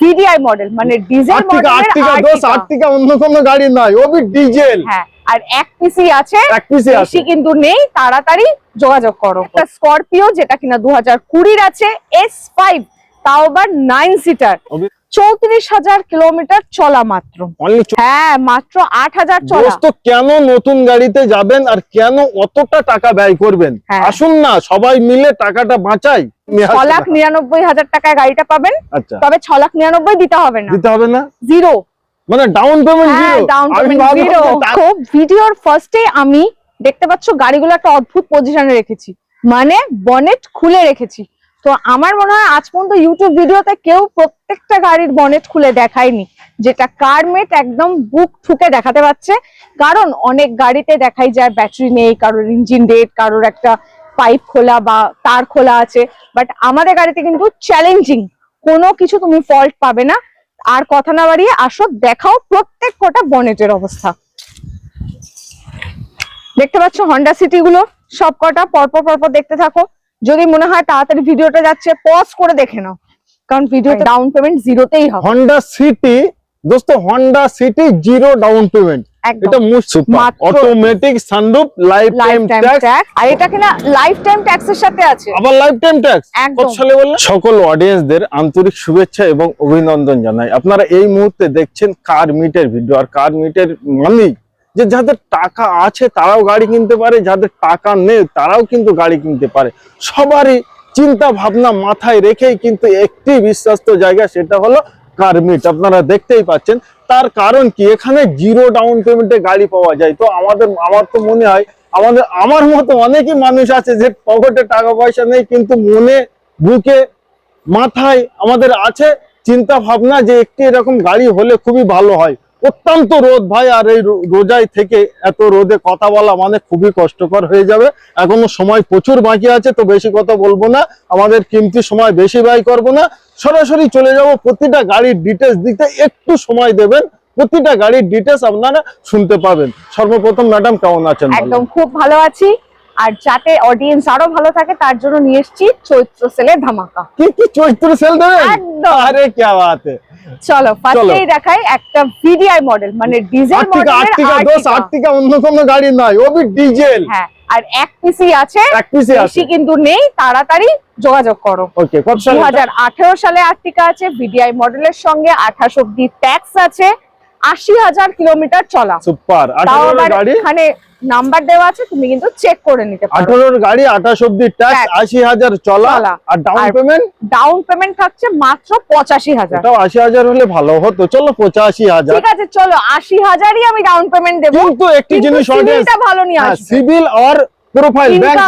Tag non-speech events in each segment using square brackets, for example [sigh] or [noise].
VDI model মানে diesel Ertiga Ertiga দোস Ertiga. অন্য কোনো গাড়ি নয় ওবি ডিজেল হ্যাঁ আর এক পিসি আছে এক পিসি আছে। কিন্তু নেই তাড়াতাড়ি যোগাযোগ করো। একটা স্করপিও যেটা কিনা দু হাজার কুড়ির আছে এস ফাইভ তাও আবার নাইন সিটার অভি- চৌত্রিশ হাজার কিলোমিটার চলা মাত্র। হ্যাঁ মাত্র আট হাজার চলা। কেন নতুন গাড়িতে যাবেন আর কেন অতটা টাকা ব্যয় করবেন? হ্যাঁ। আসুন না সবাই মিলে টাকাটা বাঁচাই। ছ লাখ নিরানব্বই হাজার টাকায় গাড়িটা পাবেন আচ্ছা। তবে ছ লাখ নিরানব্বই দিতে হবে না। দিতে হবে না? জিরো। মানে down payment down payment zero খুব ভিডিওর ফার্স্টে আমি দেখতে পাচ্ছ গাড়িগুলো একটা অদ্ভুত পজিশনে রেখেছি। মানে বনেট খুলে রেখেছি। তো আমার মনে হয় আজ পর্যন্ত ইউটিউব ভিডিওতে কেউ প্রত্যেকটা গাড়ির বনেট খুলে দেখায়নি, যেটা কারমেট একদম বুক ঠুকে দেখাতে পারছে। কারণ অনেক গাড়িতে দেখাই যায় ব্যাটারি নেই, কারোর ইঞ্জিন ডেট কারোর একটা পাইপ খোলা বা তার খোলা আছে। বাট আমাদের গাড়িতে কিন্তু চ্যালেঞ্জিং কোনো কিছু তুমি ফল্ট পাবে না। আর কথা না বাড়িয়ে আসো, দেখাও প্রত্যেক কটা বনেটের অবস্থা। দেখতে পাচ্ছ হন্ডা সিটি গুলো সব কটা পরপর পরপর দেখতে থাকো। যদি মনে হয় তাড়াতাড়ি ভিডিওটা যাচ্ছে পজ করে দেখে নাও। কারণ ভিডিওতে ডাউন পেমেন্ট জিরোতেই হবে। হন্ডা সিটি দোস্ত Honda City zero down payment এটা মাত্র- automatic sunroof life time tax আর এটা কিনা লাইফ টাইম ট্যাক্সের সাথে আছে? আবার লাইফ টাইম ট্যাক্স সালে বললেন সকল অডিয়েন্সদের আন্তরিক শুভেচ্ছা এবং অভিনন্দন জানাই। আপনারা এই মুহূর্তে দেখছেন কার মিটের ভিডিও আর কার মিটের মালিক যে যাদের টাকা আছে তারাও গাড়ি কিনতে পারে, যাদের টাকা নেই তারাও কিন্তু গাড়ি কিনতে পারে। সবারই চিন্তা ভাবনা মাথায় রেখেই কিন্তু একটি বিশ্বস্ত জায়গা সেটা হলো কারমিট আপনারা দেখতেই পাচ্ছেন, তার কারণ কি? এখানে জিরো ডাউন পেমেন্টে গাড়ি পাওয়া যায়। তো আমাদের, আমার তো মনে হয়, আমাদের, আমার মতো অনেকই মানুষ আছে যে পকেটে টাকা পয়সা নেই, কিন্তু মনে, বুকে, মাথায় আমাদের আছে চিন্তা ভাবনা যে একটি এরকম গাড়ি হলে খুবই ভালো হয়। অত্যন্ত রোদ ভাই আর এই রোজাই থেকে এত রোদে কথা বলা মানে খুবই কষ্টকর হয়ে যাবে। এখনও সময় প্রচুর বাকি আছে তো বেশি কথা বলব না। আমাদের কিমতি সময় বেশি ব্যয় করব না। সরাসরি চলে যাব প্রতিটা গাড়ির ডিটেলস দিতে। একটু সময় দেবেন প্রতিটা গাড়ির ডিটেলস আপনারা শুনতে পাবেন। সর্বপ্রথম ম্যাডাম কেমন আছেন একদম খুব ভালো আছি। আর যাতে অডিয়েন্স আরও ভালো থাকে তার জন্য নিয়ে এসেছি চৈত্র সেলের ধামাকা। কি কি চৈত্র সেল দেবে আরে কে বাত চলো ফার্স্টেই দেখাই একটা ভিডিআই মডেল মানে ডিজেল আর্টিকা আর্টিকা দোষ মডেলের আর্টিকা অন্য কোনো গাড়ি নয় ওবি ডিজেল হ্যাঁ আর এক পিসি আছে এক পিসি আছে। কিন্তু নেই তাড়াতাড়ি যোগাযোগ করো। ওকে কত সালে? 2018 সালে আর্টিকা আছে ভিডিআই মডেলের সঙ্গে আঠাশ অব্দি ট্যাক্স আছে আশি হাজার কিলোমিটার চলা। সুপার। তাও 18 আবার গাড়ি? এখানে নাম্বার দেওয়া আছে তুমি কিন্তু চেক করে নিতে পারো। 18 গাড়ি 28 অবধি ট্যাক্স Tax। 80000 চলা। আর ডাউন পেমেন্ট ডাউন পেমেন্ট থাকছে মাত্র পঁচাশি হাজার। এটাও 80000 হলে ভালো হতো। চলো 85000 ঠিক আছে চলো আশি হাজারই আমি ডাউন পেমেন্ট দেবো। কিন্তু একটি জিনিস ভালো নিয়ে আসবে। সিভিল আর প্রোফাইল ব্যাংক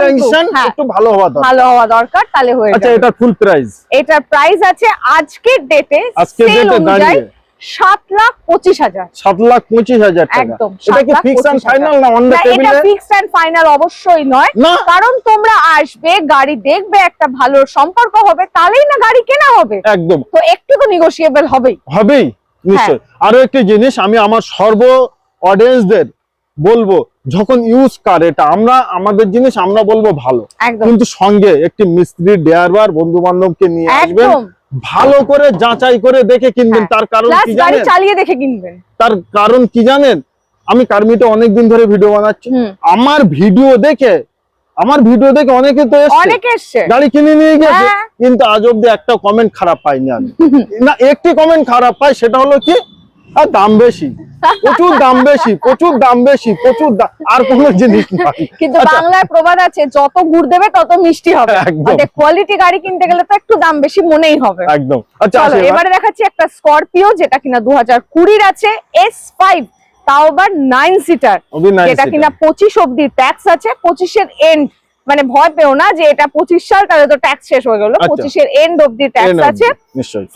হ্যাঁ। একটু ভালো হওয়া দরকার। ভালো হওয়া দরকার তাহলে হয়ে আচ্ছা এটা ফুল প্রাইস এটার প্রাইস আছে আজকের ডেটে আজকের অনুযায়ী দাঁড়িয়ে। সাত লাখ পঁচিশ হাজার। 7 লাখ 25000 টাকা। একদম এটা কি সাত ফিক্স এন্ড পঁচিশ হাজার। ফাইনাল না অন দ্য না, এটা টেবিলে ফিক্সড এন্ড ফাইনাল অবশ্যই নয়। কারণ তোমরা আসবে গাড়ি দেখবে একটা ভালো সম্পর্ক হবে তাহলেই না গাড়ি কেনা হবে। একদম। তো একটু তো নেগোশিয়েবল হবেই হবেই হ্যাঁ। নিশ্চয় আরও একটি জিনিস আমি আমার সর্ব অডিয়েন্সদের বলব যখন ইউজ কার এটা আমরা আমাদের জিনিস আমরা বলব ভালো। কিন্তু সঙ্গে একটি মিস্ত্রি ড্রাইভার বন্ধু বান্ধবকে নিয়ে আসবেন। একদম। ভালো করে যাচাই করে দেখে কিনবেন হ্যাঁ। তার কারণ কি জানেন? চালিয়ে দেখে কিনবেন। তার কারণ কি জানেন? আমি কার্মিতে অনেকদিন ধরে ভিডিও বানাচ্ছি। আমার ভিডিও দেখে আমার ভিডিও দেখে অনেকে তো এসছে। অনেক গাড়ি কিনে নিয়ে গেছে। হ্যাঁ। কিন্তু আজ অব্দি একটা কমেন্ট খারাপ পাইনি আমি। [laughs] না একটি কমেন্ট খারাপ পাই সেটা হলো কি? আর দাম বেশি। প্রচুর দাম বেশি প্রচুর দাম বেশি প্রচুর আর কোনো জিনিস নাই। কিন্তু আচ্ছা, বাংলায় প্রবাদ আছে যত গুড় দেবে তত মিষ্টি হবে। একদম। কোয়ালিটি গাড়ি কিনতে গেলে তো একটু দাম বেশি মনেই হবে। একদম। আচ্ছা চলো এবারে। দেখাচ্ছি একটা স্করপিও যেটা কিনা দু হাজার কুড়ির আছে এস ফাইভ তাও আবার নাইন সিটার যেটা কিনা পঁচিশ অব্দি ট্যাক্স আছে পঁচিশের এন্ড মানে ভয় পেও না যে এটা পঁচিশ সাল তাহলে তো ট্যাক্স শেষ হয়ে গেল। আচ্ছা। পঁচিশের এন্ড অব্দি ট্যাক্স আছে।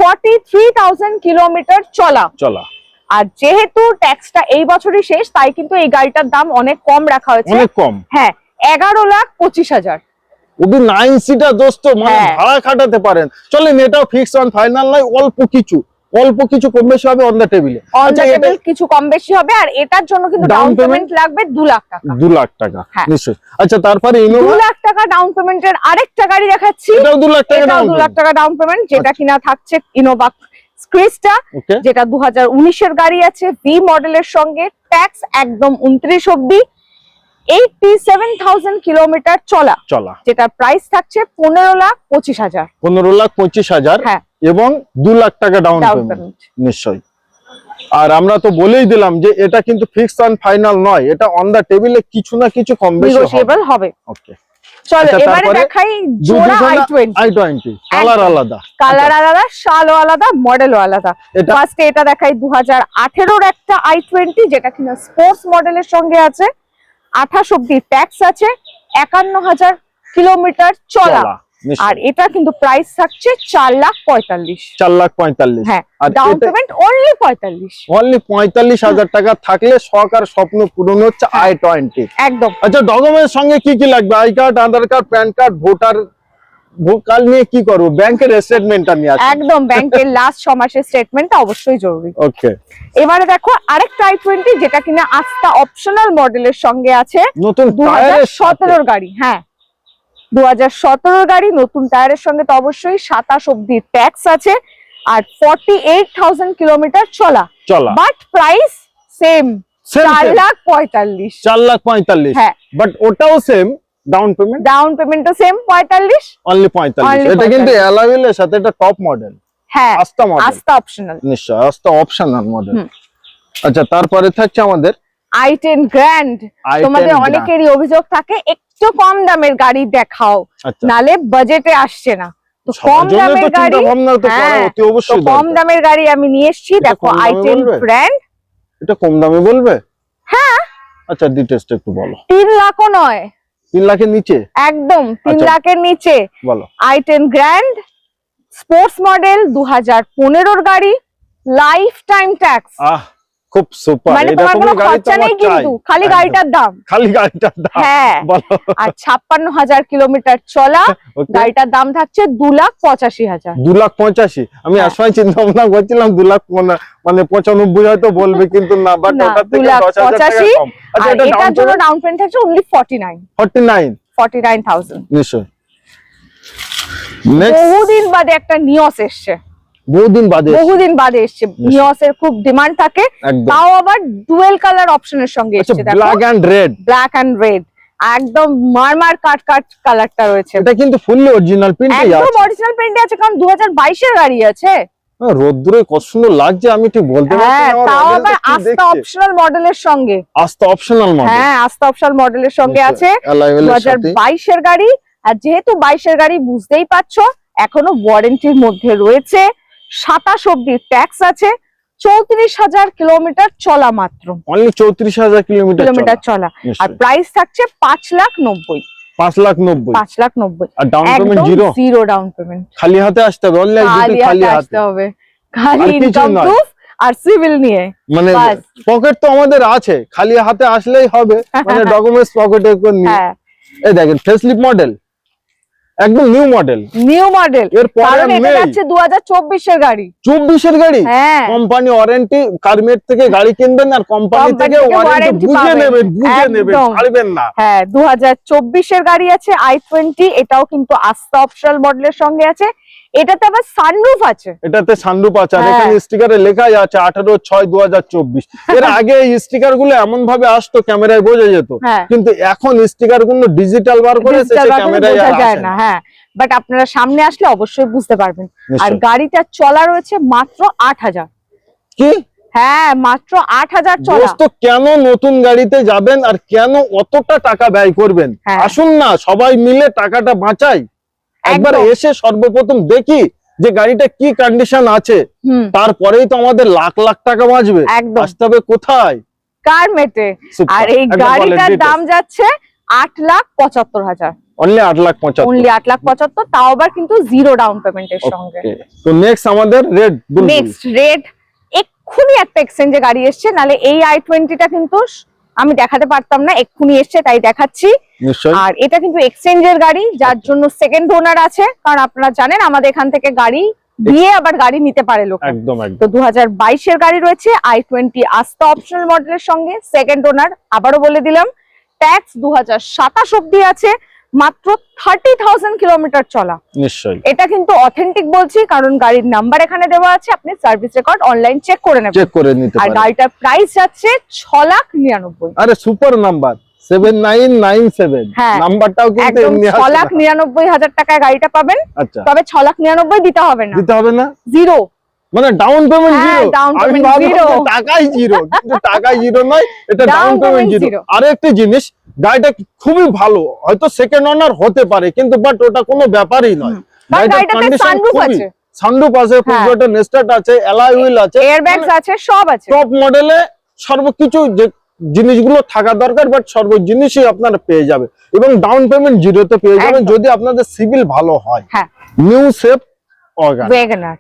ফর্টি থ্রি থাউজেন্ড কিলোমিটার চলা। চলা। আর যেহেতু ট্যাক্সটা এই বছরই শেষ তাই কিন্তু এই গাড়িটার দাম অনেক কম রাখা হয়েছে। অনেক কম। হ্যাঁ এগারো লাখ পঁচিশ হাজার। ওবি নাইন সিটার দোস্ত মানে হ্যাঁ। ভাড়া খাটাতে পারেন। চলেন এটাও ফিক্স অন ফাইনাল নয় অল্প কিছু। অল্প কিছু কম বেশি হবে অন দ্য টেবিলে আচ্ছা এটা কিছু কম বেশি হবে আর এটার জন্য কিন্তু ডাউন পেমেন্ট লাগবে দু লাখ টাকা। দু লাখ টাকা হ্যাঁ। নিশ্চয়ই। আচ্ছা তারপরে দু ইনোভা লাখ টাকা ডাউন পেমেন্টের আরেকটা গাড়ি দেখাচ্ছি। এটাও দু লাখ টাকা এটাও down দু লাখ টাকা ডাউন পেমেন্ট যেটা আচ্ছা। কিনা থাকছে ইনোভা ক্রিস্টা যেটা দু উনিশের গাড়ি আছে ভি মডেলের সঙ্গে ট্যাক্স একদম উনত্রিশ অব্দি সেভেন থাউজেন্ড কিলোমিটার চলা চলা। প্রাইস থাকছে পনেরো লাখ পঁচিশ হাজার। পনেরো লাখ পঁচিশ হাজার হ্যাঁ। এবং দু লাখ টাকা ডাউন পেমেন্ট নিশ্চয়ই। আর আমরা তো বলেই দিলাম যে এটা কিন্তু ফিক্স অ্যান্ড ফাইনাল নয় এটা অন দা টেবিলে কিছু না কিছু কম বেশি হবে। ওকে চলো আচ্ছা, এবারে দেখাই জোড়া কালার আলাদা। কালার আলাদা শালও আলাদা মডেলও আলাদা। এটা ফার্স্টে এটা দেখাই একটা আই টোয়েন্টি যেটা কিনা স্পোর্টস মডেলের সঙ্গে আছে। আঠাশ অব্দি ট্যাক্স আছে একান্ন হাজার কিলোমিটার চলা। চলা। আর এটা কিন্তু প্রাইস থাকছে চার লাখ পঁয়তাল্লিশ। চার লাখ পঁয়তাল্লিশ। হ্যাঁ ডাউন পেমেন্ট অনলি পঁয়তাল্লিশ। অনলি পঁয়তাল্লিশ হাজার টাকা থাকলে স্বপ্ন পূরণ হচ্ছে আই টোয়েন্টি একদম। আচ্ছা ডকুমেন্টের সঙ্গে কি কি লাগবে? I card Aadhaar card PAN card voter কাল নিয়ে কি করব? ব্যাংকের স্টেটমেন্টটা নিয়ে একদম ব্যাংকের [laughs] লাস্ট মাসের স্টেটমেন্টটা অবশ্যই জরুরি। ওকে এবারে দেখো আরেকটা আই টোয়েন্টি যেটা কিনা আস্থা অপশনাল মডেলের সঙ্গে আছে। নতুন দু হাজার টায়ারের সতেরোর গাড়ি হ্যাঁ। দু হাজার গাড়ি নতুন টায়ারের সঙ্গে তো অবশ্যই সাতাশ অব্দি ট্যাক্স আছে আর ফর্টি এইট থাউজেন্ড কিলোমিটার চলা। চলা বাট প্রাইস সেম চার লাখ পঁয়তাল্লিশ। চার লাখ পঁয়তাল্লিশ। হ্যাঁ। বাট ওটাও সেম ডাউন পেমেন্ট ডাউন পেমেন্টও সেম পঁয়তাল্লিশ। অনলি এটা কিন্তু 45 অ্যালাউয়েলের সাথে এটা টপ মডেল হ্যাঁ আস্তা মডেল আস্থা অপশনাল নিশ্চয় আস্তা অপশনাল মডেল আচ্ছা তারপরে থাকছে আমাদের আই টেন গ্র্যান্ড i10 তোমাদের অনেকেরই অভিযোগ থাকে একটু কম দামের গাড়ি দেখাও আচ্ছা। নালে বাজেটে আসছে না। তো কম দামের গাড়ি হ্যাঁ, কম দামের গাড়ি আমি নিয়ে এসেছি দেখো বলবে? ব্র্যান্ড এটা কম দামে বলবে? হ্যাঁ। আচ্ছা ডিটেলসটা একটু বলো। তিন লাখও নয়। তিন লাখের নিচে? একদম তিন আচ্ছা। লাখের নিচে। বলো। I ten grand sports model দু হাজার পনেরোর গাড়ি লাইফ টাইম ট্যাক্স আহ খুব সুপার মানে নেই কিন্তু খালি গাড়িটার দাম। খালি গাড়িটার দাম হ্যাঁ। বলো। আর ছাপ্পান্ন হাজার কিলোমিটার চলা [laughs] গাড়িটার দাম থাকছে দু লাখ পঁচাশি হাজার। দু লাখ পঁচাশি। আমি হ্যাঁ। আসমাই চিন্তা ভাবনা করছিলাম দু লাখ পনা- মানে পঁচানব্বই হয়তো বলবে কিন্তু না বাট দু থেকে লাখ দশ হাজার টাকা পঁচাশি, কম। আচ্ছা এটা এটার জন্য ডাউন পেমেন্ট থাকছে only forty nine forty nine forty nine thousand নিশ্চয় নেক্সট বহুদিন বাদে একটা নিয়স এসছে। বহুদিন বাদে বহুদিন বাদে এসছে। খুব ডিমান্ড থাকে। তাও আবার ডুয়েল কালার অপশনের সঙ্গে এসছে black and red black and red একদম মারমার কাট কাট কালারটা রয়েছে। এটা কিন্তু ফুললি অরিজিনাল প্রিন্টই একদম অরিজিনাল প্রিন্টে আছে কারণ দু হাজার বাইশের গাড়ি আছে। হ্যাঁ, রোদ্দুরে কত সুন্দর লাগছে আমি ঠিক বলতে পারছি হ্যাঁ তাও আবার কি অপশনাল মডেলের সঙ্গে। আস্তা অপশনাল মডেল হ্যাঁ আস্তা অপশনাল মডেলের সঙ্গে আছে। গাড়ি আর যেহেতু বাইশের গাড়ি বুঝতেই পারছ এখনও ওয়ারেন্টির মধ্যে রয়েছে। সাতাশ অব্দি ট্যাক্স আছে চৌত্রিশ হাজার কিলোমিটার চলা মাত্র। চৌত্রিশ হাজার কিলোমিটার চলা। আর প্রাইস থাকছে পাঁচ লাখ নব্বই। পাঁচ লাখ নব্বই। পাঁচ লাখ নব্বই। আর down payment zero zero down payment খালি হাতে আসতে হবে অনলাইন খালি হাতে হবে। খালি আর ইনকাম প্রুফ আর সিভিল নিয়ে। মানে। পকেট তো আমাদের আছে খালি হাতে আসলেই হবে। [laughs] মানে ডকুমেন্টস পকেটে করে নিয়ে। এই দেখেন ফেসলিপ মডেল একদম নিউ মডেল নিউ মডেল এর পরে যাচ্ছে গাড়ি। চব্বিশের গাড়ি? কোম্পানি ওয়ারেন্টি কার্মেট থেকে গাড়ি কিনবেন আর কোম্পানি থেকে ওয়ারেন্টি বুঝে নেবেন বুঝে নেবেন ছাড়বেন না। হ্যাঁ দু হাজার চব্বিশের গাড়ি আছে আই টোয়েন্টি এটাও কিন্তু আস্তা অপশনাল মডেলের সঙ্গে আছে। এটাতে আবার সানরুফ আছে। এটাতে সানরূপ আছে আর হ্যাঁ। এখানে স্টিকারে লেখাই আছে আঠারো ছয় দু হাজার চব্বিশ। [laughs] এর আগে এই স্টিকারগুলো এমন ভাবে আসতো ক্যামেরায় বোঝা যেত। হ্যাঁ। কিন্তু এখন স্টিকারগুলো ডিজিটাল বার করে Digital সে বার করে ক্যামেরায় বোঝা যায় আসে না হ্যাঁ। বাট আপনারা সামনে আসলে অবশ্যই বুঝতে পারবেন। আর। গাড়িটা চলা রয়েছে মাত্র আট হাজার। কি? হ্যাঁ মাত্র আট হাজার চলা। দোস্ত কেন নতুন গাড়িতে যাবেন আর কেন অতটা টাকা ব্যয় করবেন? হ্যাঁ। আসুন না সবাই মিলে টাকাটা বাঁচাই। একবার এসে সর্বপ্রথম দেখি যে গাড়িটা কি কন্ডিশন আছে। তারপরেই তো আমাদের লাখ লাখ টাকা বাঁচবে। আসতে হবে কোথায়? কার মেটে? আর এই গাড়িটার দাম যাচ্ছে আট লাখ পঁচাত্তর হাজার। অনলি আট লাখ পঁচাত্তর। অনলি আট লাখ পঁচাত্তর তাও আবার কিন্তু জিরো ডাউন পেমেন্টের সঙ্গে। তো নেক্সট আমাদের রেড নেক্সট রেড এক্ষুনি একটা এক্সচেঞ্জে গাড়ি এসছে নালে এই আই টোয়েন্টিটা কিন্তু আমি দেখাতে পারতাম না এক্ষুনি এসছে তাই দেখাচ্ছি। আর এটা কিন্তু এক্সচেঞ্জের গাড়ি যার জন্য সেকেন্ড ওনার আছে কারণ আপনারা জানেন আমাদের এখান থেকে গাড়ি দিয়ে আবার গাড়ি নিতে পারে লোক। একদম একদম। তো দু হাজার বাইশের গাড়ি রয়েছে আই টোয়েন্টি আস্তা অপশনাল মডেলের সঙ্গে সেকেন্ড ওনার আবারও বলে দিলাম ট্যাক্স দু হাজার সাতাশ অব্দি আছে মাত্র থার্টি থাউজেন্ড কিলোমিটার চলা। নিশ্চয়ই। এটা কিন্তু অথেন্টিক বলছি কারণ গাড়ির নাম্বার এখানে দেওয়া আছে আপনি সার্ভিস রেকর্ড অনলাইন চেক করে নেবেন। চেক করে নিতে আর গাড়িটার প্রাইস যাচ্ছে ছ লাখ নিরানব্বই। আরে সুপার নাম্বার ছ লাখ নিরানব্বই হাজার টাকায় গাড়িটা পাবেন আচ্ছা। তবে ছ লাখ নিরানব্বই দিতে হবে না। দিতে হবে না? জিরো মানে ডাউন পেমেন্ট জিরো আমি। যে টাকাই জিরো কিন্তু টাকাই জিরো নয় এটা ডাউন পেমেন্ট জিরো zero। আর একটা জিনিস গাড়িটা খুবই ভালো। হয়তো সেকেন্ড ওনার হতে পারে কিন্তু বাট ওটা কোনো ব্যাপারই নয়। গাড়িটাতে সানরুফ আছে। সানরুফ আছে হ্যাঁ। ফুটবলের আছে অ্যালয় হুইল আছে। এয়ার ব্যাগস আছে সব আছে। টপ মডেলে সর্বকিছু যে জিনিসগুলো থাকা দরকার বাট সর্ব জিনিসই আপনারা পেয়ে যাবে। এবং ডাউন পেমেন্ট জিরোতে পেয়ে যাবেন যদি আপনাদের সিভিল ভালো হয়। হ্যাঁ। নিউ সেফ অর্গান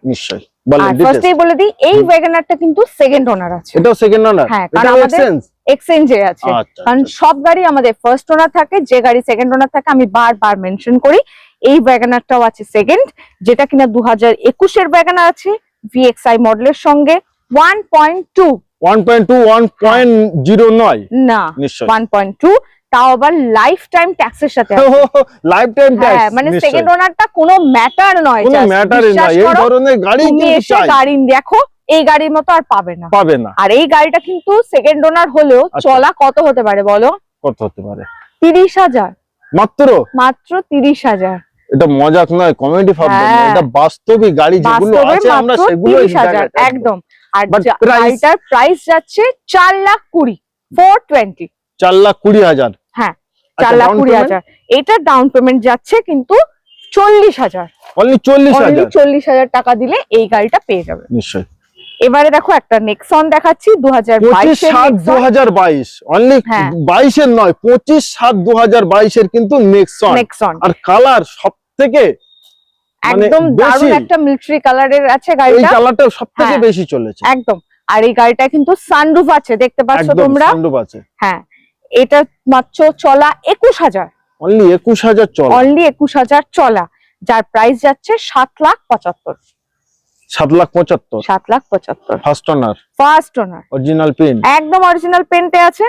নিশ্চয়ই। বলেন ফার্স্টেই বলে দিই এই ওয়েগনারটা কিন্তু সেকেন্ড ওনার আছে। এটাও সেকেন্ড ওনার হ্যাঁ, কারণ আমাদের- এক্সচেঞ্জে আছে। আচ্ছা, কারণ আচ্ছা। সব গাড়ি আমাদের ফার্স্ট ওনার থাকে যে গাড়ি সেকেন্ড ওনার থাকে আমি বারবার মেনশন করি এই ওয়াগনারটাও আছে সেকেন্ড যেটা কিনা দু হাজার একুশের ওয়াগনার আছে ভিএক্সআই মডেলের সঙ্গে ওয়ান পয়েন্ট টু 1.2 1.0 নয় না ওয়ান পয়েন্ট টু তাও আবার লাইফ টাইম ট্যাক্সের সাথে লাইফ টাইম ট্যাক্স মানে সেকেন্ড ওনারটা কোনো ম্যাটার নয় কোনো just ম্যাটারই বিশ্বাস না এই ধরনের গাড়ি কিন্তু এসে চাই। গাড়ি দেখো এই গাড়ির মতো আর পাবে না। পাবে না। আর এই গাড়িটা কিন্তু সেকেন্ড ওনার হলেও আচ্ছা। চলা কত হতে পারে বলো? কত হতে পারে? তিরিশ হাজার। মাত্র? মাত্র তিরিশ হাজার। এটা মজাক নয় কমেডি ভাববেন হ্যাঁ। এটা বাস্তবিক গাড়ি যেগুলো আছে আমরা সেগুলো একদম। আর? গাড়িটার প্রাইস যাচ্ছে চার লাখ কুড়ি ফোর টোয়েন্টি চার লাখ কুড়ি হাজার। চার লাখ কুড়ি? হাজার। এটা ডাউন পেমেন্ট যাচ্ছে কিন্তু চল্লিশ হাজার। চল্লিশ হাজার? টাকা দিলে এই গাড়িটা পেয়ে যাবে। নিশ্চয়ই। এবারে দেখো একটা নেক্সন দেখাচ্ছি দু হাজার বাইশ। অনলি হ্যাঁ। বাইশের নয় পঁচিশ সাত দু হাজার বাইশের কিন্তু নেক্সন নেক্সন আর কালার সব থেকে মানে একদম দারুণ একটা মিলিটারি কালারের আছে এই কালারটা হ্যাঁ। বেশি চলেছে। একদম। আর এই গাড়িটা কিন্তু সানরুফ আছে দেখতে পাচ্ছ তোমরা? আছে। হ্যাঁ। এটা মাত্র চলা একুশ হাজার। অনলি একুশ হাজার চলা। অনলি একুশ হাজার চলা যার প্রাইস যাচ্ছে সাত লাখ পঁচাত্তর। সাত লাখ পঁচাত্তর। সাত লাখ পঁচাত্তর। First owner first owner original paint একদম অরিজিনাল পেন্টে আছে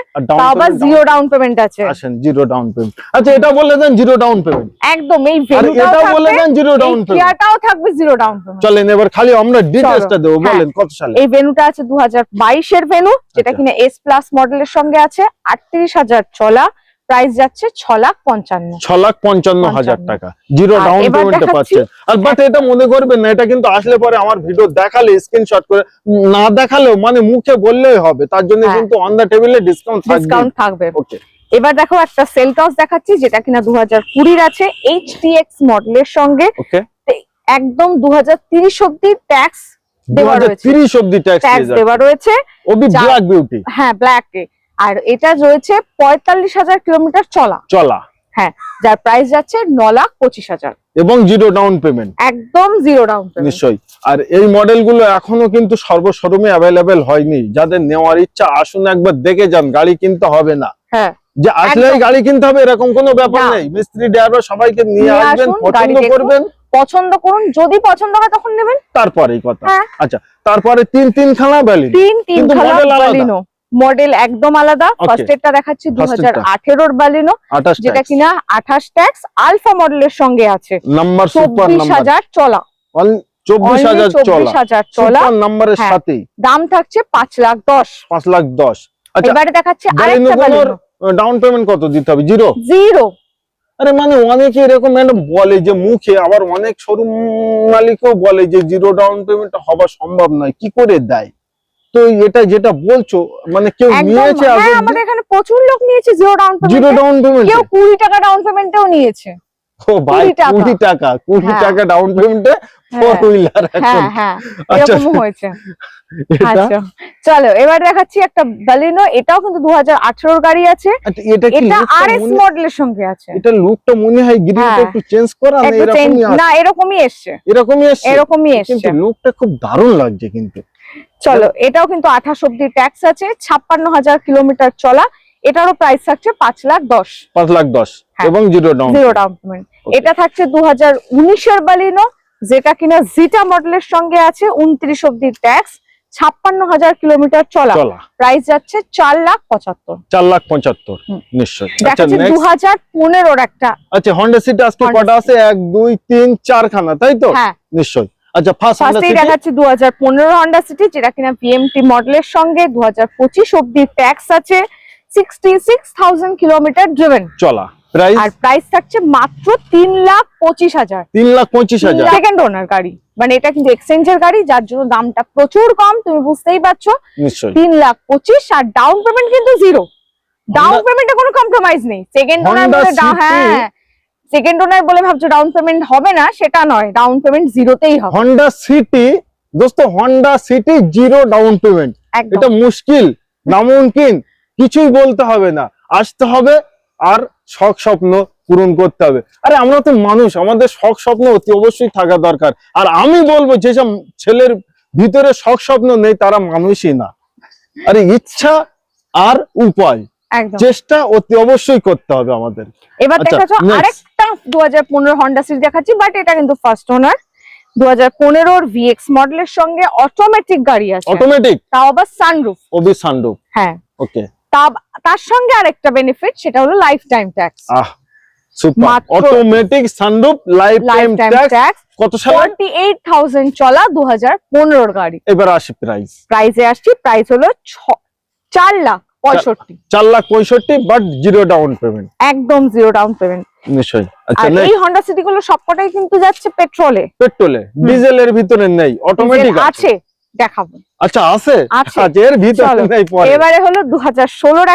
আবার জিরো ডাউন পেমেন্ট আছে। আসেন জিরো ডাউন পেমেন্ট আচ্ছা এটা বলে দেন জিরো ডাউন পেমেন্ট একদম এই এটাও বলে দেন জিরো ডাউন পেমেন্ট কিয়াটাও থাকবে জিরো ডাউন পেমেন্ট চলেন এবার খালি আমরা ডিটেইলসটা দেবো হ্যাঁ। বলেন কত সালে? এই ভেনুটা আছে দু হাজার বাইশের ভেনু যেটা আচ্ছা। কিনা এস প্লাস মডেলের সঙ্গে আছে আটত্রিশ হাজার চলা প্রাইস যাচ্ছে ছ লাখ পঞ্চান্ন। ছ লাখ পঞ্চান্ন হাজার টাকা। জিরো ডাউন পেমেন্টে পাচ্ছেন আর বাট এটা মনে করবেন না এটা কিন্তু আসলে পরে আমার ভিডিও দেখালে স্ক্রিনশট করে না দেখালেও মানে মুখে বললেই হবে। তার জন্য হ্যাঁ। কিন্তু অন দা টেবিলে ডিসকাউন্ট থাকবে। ডিসকাউন্ট থাকবে। ওকে এবার দেখো একটা সেল সেলটস দেখাচ্ছি যেটা কিনা দু হাজার কুড়ির আছে এইচ এক্স মডেলের সঙ্গে। একদম দু হাজার তিরিশ অব্দি ট্যাক্স দেওয়া রয়েছে। তিরিশ অব্দি ট্যাক্স দেওয়া রয়েছে। ওবি যা- ব্ল্যাক বিউটি হ্যাঁ ব্ল্যাক আর এটা রয়েছে পঁয়তাল্লিশ হাজার কিলোমিটার চলা। চলা। হ্যাঁ যার প্রাইস যাচ্ছে ন লাখ পঁচিশ হাজার। এবং জিরো ডাউন পেমেন্ট একদম জিরো ডাউন পেমেন্ট নিশ্চয়ই। আর এই মডেলগুলো এখনও কিন্তু সর্ব শোরুমে অ্যাভেলেবেল হয়নি। যাদের নেওয়ার ইচ্ছা আসুন একবার দেখে যান গাড়ি কিনতে হবে না। হ্যাঁ যে আসলেই গাড়ি কিনতে হবে এরকম কোনো ব্যাপার নেই। মিস্ত্রি ড্রাইভার সবাইকে নিয়ে আসবেন পছন্দ করবেন। পছন্দ করুন যদি পছন্দ হয় তখন নেবেন। তারপরেই কথা। হ্যাঁ। আচ্ছা তারপরে তিন তিন খানা ব্যালি তিন তিন আলাদা। বালিনো মডেল একদম আলাদা. ফার্স্ট এরটা দেখাচ্ছি দু হাজার আঠেরোর বালিনো যেটা কিনা আঠাশ ট্যাক্স আলফা মডেলের সঙ্গে আছে। নাম্বার চব্বিশ হাজার চলা। চব্বিশ হাজার চলা। চলা। নাম্বারের হ্যাঁ। দাম থাকছে পাঁচ লাখ দশ। পাঁচ লাখ দশ। এবারে দেখাচ্ছি ডাউন পেমেন্ট কত দিতে হবে? জিরো জিরো আরে মানে অনেকে এরকম বলে যে মুখে আবার অনেক শোরুম মালিকও বলে যে জিরো ডাউন পেমেন্ট হওয়া সম্ভব নয়। কি করে দেয়? তো এটা যেটা বলছো মানে কেউ নিয়েছে হ্যাঁ আমাদের এখানে প্রচুর লোক নিয়েছে zero down zero down payment কেউ কুড়ি টাকা ডাউন পেমেন্টেও নিয়েছে। ও ভাই 20 টাকা। কুড়ি টাকা কুড়ি। টাকা ডাউন পেমেন্টে ফোর হুইলার হ্যাঁ হ্যাঁ আচ্ছা। এরকমও হয়েছে। আচ্ছা। চলো এবার দেখাচ্ছি একটা বালিনো এটাও কিন্তু দু হাজার আঠেরোর গাড়ি আছে। আচ্ছা, এটা কি এটা lookটা আর এস মনে- মডেলের সঙ্গে আছে। এটা লুকটা মনে হয় গ্রিনটা হ্যাঁ। একটু চেঞ্জ করা না এরকমই না এরকমই এসছে। এরকমই এসছে? এরকমই কিন্তু এসছে। লুকটা খুব দারুণ লাগছে কিন্তু। চলো এটাও কিন্তু আঠাশ অব্দি ট্যাক্স আছে ছাপ্পান্ন হাজার কিলোমিটার চলা এটারও প্রাইস থাকছে পাঁচ লাখ দশ। পাঁচ লাখ দশ হ্যাঁ। এবং জিরো জিরো ডাউন পেমেন্ট এটা থাকছে দু হাজার উনিশের বালিনো যেটা কিনা জিটা মডেলের সঙ্গে আছে উনত্রিশ অব্দি ট্যাক্স ছাপ্পান্ন হাজার কিলোমিটার চলা। প্রাইস যাচ্ছে চার লাখ পঁচাত্তর। চার লাখ পঁচাত্তর নিশ্চয়ই। আচ্ছা দু হাজার পনেরোর একটা আচ্ছা হন্ডা সিটি আজকে কটা আছে? এক দুই তিন চারখানা তাই তো? হ্যাঁ। নিশ্চয়ই। আচ্ছা ফার্স্ট দেখাচ্ছে দু হাজার পনেরো হন্ডা সিটি যেটা কিনা বিএমটি মডেলের সঙ্গে দু হাজার পঁচিশ অব্দি ট্যাক্স আছে sixty six thousand kilometre driven চলা। প্রাইস আর প্রাইস থাকছে মাত্র লাখ হাজার। লাখ হাজার। সেকেন্ড ওনার গাড়ি। মানে এটা কিন্তু এক্সচেঞ্জের গাড়ি যার জন্য দামটা প্রচুর কম তুমি বুঝতেই পারছ। নিশ্চয়ই। তিন লাখ পঁচিশ আর ডাউন পেমেন্ট কিন্তু জিরো ডাউন পেমেন্টে কোনো কম্প্রোমাইজ নেই। সেকেন্ড ওনার বলে হ্যাঁ সেকেন্ড ওনার বলে ভাবছ ডাউন পেমেন্ট হবে না সেটা নয় ডাউন পেমেন্ট জিরোতেই হবে। হন্ডা সিটি দোস্ত Honda City zero down payment এটা মুশকিল নামুনকিন কিছুই বলতে হবে না। আসতে হবে আর শখ স্বপ্ন পূরণ করতে হবে। আরে আমরা তো মানুষ আমাদের শখ স্বপ্ন অতি অবশ্যই থাকা দরকার। আর আমি বলব যেসব ছেলের ভিতরে শখ স্বপ্ন নেই তারা মানুষই না। আরে ইচ্ছা আর উপায়। চেষ্টা অতি অবশ্যই করতে হবে আমাদের। এবার আচ্ছা, দেখাচ্ছ আরেকটা দু হাজার পনেরো হন্ডা সিটি দেখাচ্ছি বাট এটা কিন্তু ফার্স্ট ওনার দু হাজার পনেরোর ভিএক্স মডেলের সঙ্গে অটোমেটিক গাড়ি আছে। অটোমেটিক তাও আবার সানরুফ ওবি সানরুফ হ্যাঁ। ওকে তার সঙ্গে আরেকটা বেনিফিট সেটা হলো lifetime tax ah super automatic sunroof lifetime tax কত সালে? চলা গাড়ি। এবার আসি প্রাইস প্রাইসে আসছি প্রাইস হলো চার লাখ। পঁয়ষট্টি। চার লাখ পঁয়ষট্টি বাট জিরো ডাউন পেমেন্ট একদম জিরো ডাউন পেমেন্ট নিশ্চয়ই। আচ্ছা এই হন্ডা সিটি গুলো সবকটাই কিন্তু যাচ্ছে পেট্রোলে পেট্রোলে ডিজেলের ভিতরে নেই অটোমেটিক আছে। আছে দেখাবো। আচ্ছা আছে। আচ্ছা এর ভিতরে নেই পরে। এবারে হলো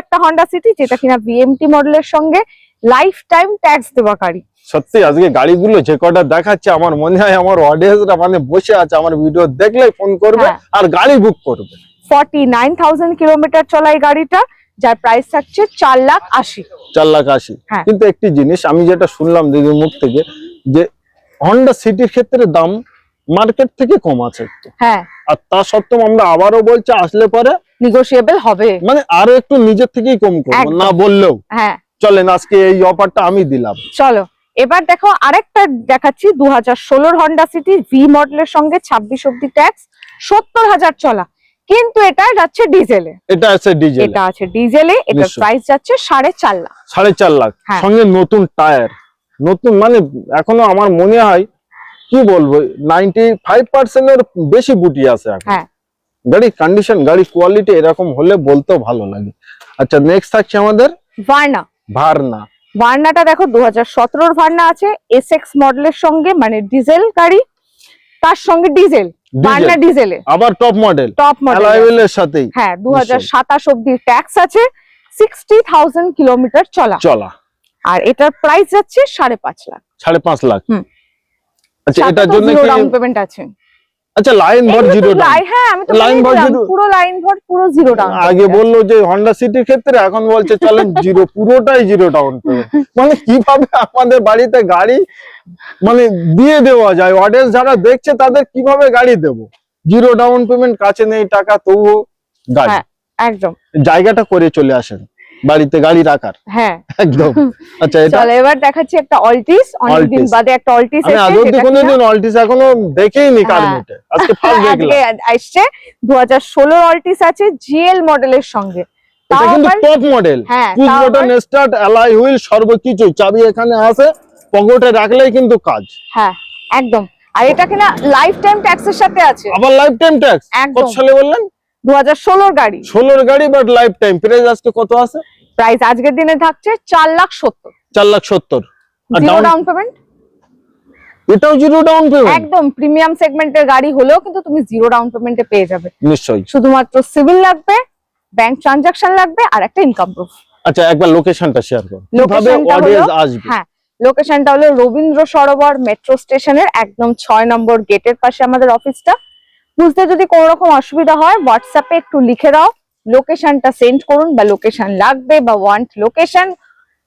একটা হন্ডা সিটি যেটা কিনা বিএমটি মডেলের সঙ্গে লাইফ টাইম ট্যাক্স দেওয়া গাড়ি সত্যি আজকে গাড়িগুলো যে কটা দেখাচ্ছে আমার মনে হয় আমার অডিয়েন্সরা মানে বসে আছে আমার ভিডিও দেখলেই ফোন করবে হ্যাঁ। আর গাড়ি বুক করবে। ফর্টি নাইন থাউজেন্ড কিলোমিটার চলা এই গাড়িটা যার প্রাইস থাকছে চার লাখ আশি। চার লাখ আশি। হ্যাঁ। কিন্তু একটি জিনিস আমি যেটা শুনলাম দিদির মুখ থেকে যে হন্ডা সিটির ক্ষেত্রে দাম মার্কেট থেকে কম আছে হ্যাঁ। আর তা সত্ত্বেও আমরা আবারও বলছি আসলে পরে নিগোসিয়েবল হবে। মানে আরও একটু নিজের থেকেই কম করব না বললেও। হ্যাঁ। চলেন আজকে এই অফারটা আমি দিলাম। চলো এবার দেখো আরেকটা দেখাচ্ছি দু হাজার ষোলোর হন্ডা সিটি ভি মডেলের সঙ্গে ছাব্বিশ অব্দি ট্যাক্স সত্তর হাজার চলা। কিন্তু এটা যাচ্ছে ডিজেলে এটা আছে ডিজেল এটা আছে ডিজেলে নিশ্চয়ই। প্রাইস যাচ্ছে সাড়ে চার লাখ। সাড়ে চার লাখ। হ্যাঁ। সঙ্গে নতুন টায়ার। নতুন মানে এখনও আমার মনে হয় কি বলব নাইনটি ফাইভ পার্সেন্টের বেশি বুটি আছে এখন। হ্যাঁ। গাড়ির কন্ডিশন গাড়ির কোয়ালিটি এরকম হলে বলতেও ভালো লাগে। আচ্ছা নেক্সট থাকছে আমাদের ভার্না। ভারনা। ভার্নাটা দেখো দু হাজার সতেরোর ভার্না আছে এসএক্স মডেলের সঙ্গে মানে ডিজেল গাড়ি তার সঙ্গে ডিজেল ভার্না ডিজেলে আবার টপ মডেল টপ মডেল অ্যালাইভেলের সাথেই। হ্যাঁ দু হাজার সাতাশ অব্দি ট্যাক্স আছে সিক্সটি থাউজেন্ড কিলোমিটার চলা। চলা। আর এটার প্রাইস যাচ্ছে সাড়ে পাঁচ লাখ। সাড়ে পাঁচ লাখ। হুম। আচ্ছা এটার জন্য কি ডাউন পেমেন্ট আছে। আচ্ছা লাইন ভর জিরো হ্যাঁ আমি তো বলেই ভর পুরো লাইন ভর পুরো জিরো ডাউন আগে বলল যে হন্ডা সিটির ক্ষেত্রে এখন বলছে চলেন জিরো পুরোটাই জিরো ডাউন মানে কীভাবে আমাদের বাড়িতে গাড়ি মানে দিয়ে দেওয়া যায়? অডিয়েন্স যারা দেখছে তাদের কীভাবে গাড়ি দেব? জিরো ডাউন পেমেন্ট কাছে নেই টাকা তবুও গাড়ি। হ্যাঁ। একদম। জায়গাটা করে চলে আসেন। বাড়িতে গাড়ি রাখার হ্যাঁ। একদম। আচ্ছা এটা চলো এবার দেখাচ্ছি একটা অল্টিস অনেকদিন Altis। বাদে একটা অল্টিস আমি আজ অব্দি কোনোদিন অলটিস এখনও দেখেইনি কার হ্যাঁ। আজকে ফার্স্ট আজকে আসছে দু হাজার ষোলো অল্টিস আছে জিএল মডেলের সঙ্গে। এটা কিন্তু টপ মডেল হ্যাঁ পুশ তাও বাটন স্টার্ট অ্যালাই হুইল সর্বকিছু। চাবি এখানে আছে পকেটে রাখলেই কিন্তু কাজ। হ্যাঁ একদম। আর এটা কিনা লাইফ টাইম ট্যাক্সের সাথে আছে? আবার লাইফ টাইম ট্যাক্স একদম। কত সালে বললেন? দু হাজার ষোলোর গাড়ি। ষোলোর গাড়ি বাট লাইফ টাইম প্রাইস আজকে কত আছে? প্রাইস আজকের দিনে থাকছে চার লাখ সত্তর। চার লাখ সত্তর। আর ডাউন পেমেন্ট এটাও জিরো ডাউন পেমেন্ট একদম প্রিমিয়াম সেগমেন্টের গাড়ি হলেও কিন্তু তুমি জিরো ডাউন পেমেন্টে পেয়ে যাবে। নিশ্চয়ই। শুধুমাত্র সিভিল লাগবে ব্যাংক ট্রানজাকশন লাগবে আর একটা ইনকাম প্রুফ আচ্ছা একবার লোকেশনটা শেয়ার করুন কীভাবে অডিয়েন্স আসবে? হ্যাঁ লোকেশনটা হলো রবীন্দ্র সরোবর মেট্রো স্টেশনের একদম ছয় নম্বর গেটের পাশে আমাদের অফিসটা বুঝতে যদি কোনো রকম অসুবিধা হয় হোয়াটসঅ্যাপে একটু লিখে দাও। লোকেশনটা সেন্ড করুন বা লোকেশন লাগবে বা ওয়ান্ট লোকেশন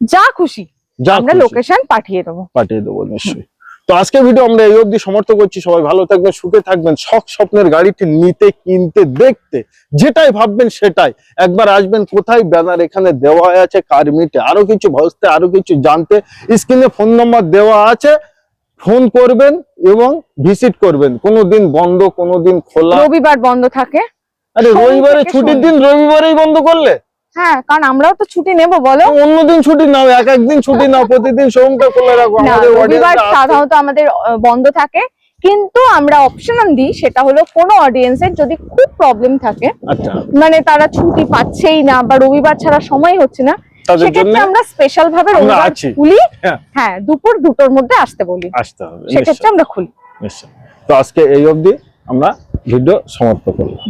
যা খুশি আমরা লোকেশন পাঠিয়ে দেবো। পাঠিয়ে দেবো নিশ্চয়ই। তো আজকে ভিডিও আমরা এই অবধি সমর্থ করছি। সবাই ভালো থাকবেন সুখে থাকবেন। শখ স্বপ্নের গাড়িটি নিতে কিনতে দেখতে যেটাই ভাববেন সেটাই। একবার আসবেন কোথায়? ব্যানার এখানে দেওয়া আছে কার মিটে আরও কিছু ভাবতে আরও কিছু জানতে। স্ক্রিনে ফোন নম্বর দেওয়া আছে। ফোন করবেন এবং ভিজিট করবেন। কোনো দিন বন্ধ কোনো দিন খোলা। রবিবার বন্ধ থাকে। আরে রবিবারে ছুটির দিন রবিবারেই বন্ধ করলে? হ্যাঁ কারণ আমরাও তো ছুটি নেব বলো। অন্যদিন ছুটি নাও এক একদিন ছুটি নাও প্রতিদিন সোমটা খুলে রাখো। আমাদের রবিবার। সাধারণত আমাদের বন্ধ থাকে। কিন্তু আমরা অপশন দিই সেটা হলো কোনো অডিয়েন্সের যদি খুব প্রবলেম থাকে আচ্ছা। মানে তারা ছুটি পাচ্ছেই না বা রবিবার ছাড়া সময় হচ্ছে না তাদের জন্য সেক্ষেত্রে আমরা স্পেশাল ভাবে রবিবার খুলি। হ্যাঁ। হ্যাঁ দুপুর দুটোর মধ্যে আসতে বলি। আসতে হবে সেক্ষেত্রে আমরা খুলি। নিশ্চয় তো আজকে এই অবধি আমরা ভিডিও সমাপ্ত করলাম।